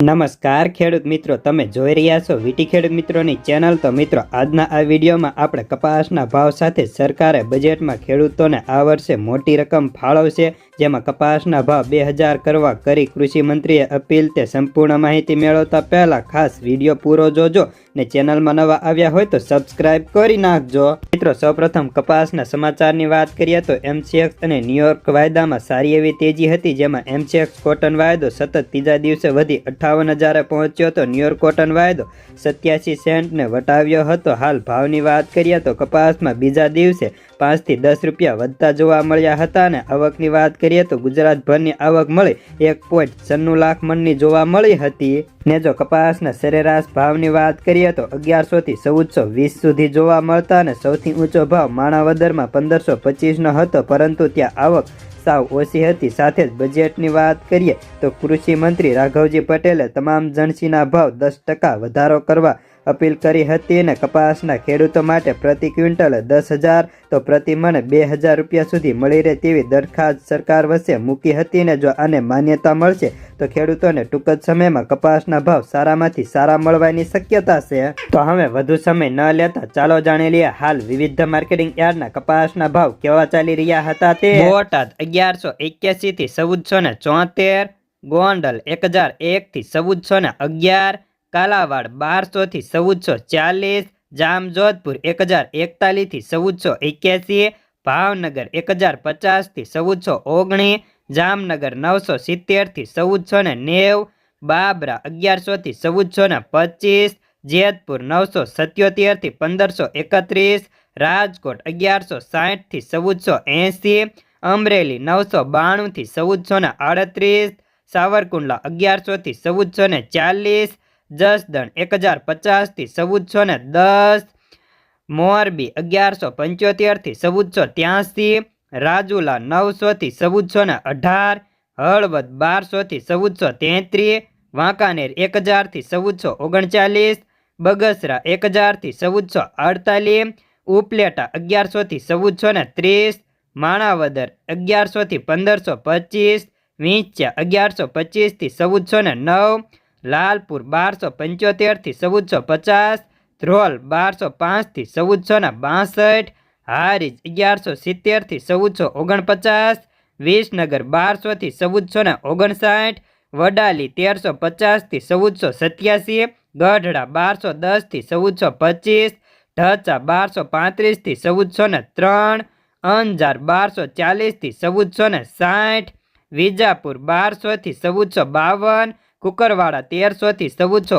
નમસ્કાર ખેડૂત મિત્રો, તમે જોઈ રહ્યા છો વીટી ખેડૂત મિત્રોની ચેનલ. તો મિત્રો, આજના આ વિડીયોમાં આપણે કપાસના ભાવ સાથે સરકારે બજેટમાં ખેડૂતોને આ વર્ષે મોટી રકમ ફાળવશે, જેમાં કપાસના ભાવ બે હજાર કરવા કરી કૃષિ મંત્રીએ અપીલ. તે સંપૂર્ણ માહિતી મેળવતા પહેલા ખાસ વીડિયો પૂરો જોજો. ને ચેનલમાં નવા આવ્યા હોય તો સબસ્ક્રાઇબ કરી નાખજો. મિત્રો, સૌપ્રથમ કપાસના સમાચારની વાત કરીએ તો એમસીએક્સ અને ન્યુયોર્ક વાયદામાં સારી એવી તેજી હતી, જેમાં એમસીએક્સ કોટન વાયદો સતત ત્રીજા દિવસે વધી અઠ્ઠાવન હજારે પહોંચ્યો હતો. ન્યુયોર્ક કોટન વાયદો સત્યાસી સેન્ટને વટાવ્યો હતો. હાલ ભાવની વાત કરીએ તો કપાસમાં બીજા દિવસે પાંચથી દસ રૂપિયા વધતા જોવા મળ્યા હતા અને આવકની વાત કરીએ તો ગુજરાતભરની આવક મળી એક પોઈન્ટ છન્નું લાખ મણની જોવા મળી હતી. ને જો કપાસના સરેરાશ ભાવની વાત કરીએ તો અગિયારસોથી ચૌદસો વીસ સુધી જોવા મળતા અને સૌથી ઊંચો ભાવ માણાવદરમાં પંદરસો પચીસનો હતો, પરંતુ ત્યાં આવક સાવ ઓછી હતી. સાથે જ બજેટની વાત કરીએ તો કૃષિ મંત્રી રાઘવજી પટેલે તમામ જણસીના ભાવ દસ ટકા વધારો કરવા અપીલ કરી હતી અને કપાસના ખેડૂતો માટે પ્રતિ ક્વિન્ટલ દસ હજાર તો પ્રતિ મણ બે હજાર રૂપિયા સુધી મળી રહે તેવી દરખાસ્ત સરકાર વચ્ચે મૂકી હતી અને જો આને માન્યતા મળશે તો ખેડૂતોને ટૂંક જ સમયમાં કપાસના ભાવ સારામાંથી સારા મળવાની શક્યતા છે. તો હવે વધુ સમય ન લેતા ચાલો જાણી લઈએ હાલ વિવિધ માર્કેટિંગ યાર્ડના કપાસના ભાવ કેવા ચાલી રહ્યા હતા તે. બોટાદ અગિયારસો એક્યાસી થી ચૌદસો ને ચોતેર ગોંડલ એક હજાર એક થી ચૌદસો ને અગિયાર કાલાવાડ બારસો થી ચૌદસો ચાલીસ, જામજોધપુર એક હજાર એકતાલીસથી ચૌદસો એક્યાસી, ભાવનગર એક હજાર પચાસથી ચૌદસો ઓગણીસ, જામનગર નવસો સિત્તેરથી ચૌદસો ને નેવ, બાબરા અગિયારસો થી ચૌદસો ને પચીસ, જેતપુર નવસો સત્યોતેરથી પંદરસો એકત્રીસ, રાજકોટ અગિયારસો સાઠથી ચૌદસો એંસી, અમરેલી નવસો બાણું થી ચૌદસો ને આડત્રીસ, સાવરકુંડલા અગિયારસો થી ચૌદસો ને ચાલીસ જસદણ એક હજાર પચાસથી ચૌદસો ને દસ. મોરબી અગિયારસો પંચોતેરથી ચૌદસો ત્યાંસી રાજુલા નવસોથી ચૌદસો ને અઢાર. હળવદ બારસોથી ચૌદસો તેત્રીસ વાંકાનેર એક હજારથી ચૌદસો ઓગણચાલીસ. બગસરા એક હજારથી ચૌદસો અડતાલીસ. ઉપલેટા અગિયારસોથી ચૌદસો ને ત્રીસ. માણાવદર અગિયારસોથી પંદરસો પચીસ. વિંચ્યા અગિયારસો પચીસથી ચૌદસો ને નવ. લાલપુર બારસો પંચોતેરથી ચૌદસો પચાસ, ધ્રોલ બારસો પાંચથી ચૌદસો ને બાસઠ, હારીજ અગિયારસો સિત્તેરથી ચૌદસો ઓગણપચાસ, વિસનગર બારસોથી ચૌદસો ને ઓગણસાઠ, વડાલી તેરસો પચાસથી ચૌદસો સત્યાસી, ગઢડા બારસો દસથી ચૌદસો પચીસ, ઢચા બારસો પાંત્રીસથી ચૌદસો ને ત્રણ, અંજાર બારસો ચાલીસથી ચૌદસો ને સાઠ, વિજાપુર બારસોથી ચૌદસો બાવન કુકરવાડા તેરસો થી ચૌદસો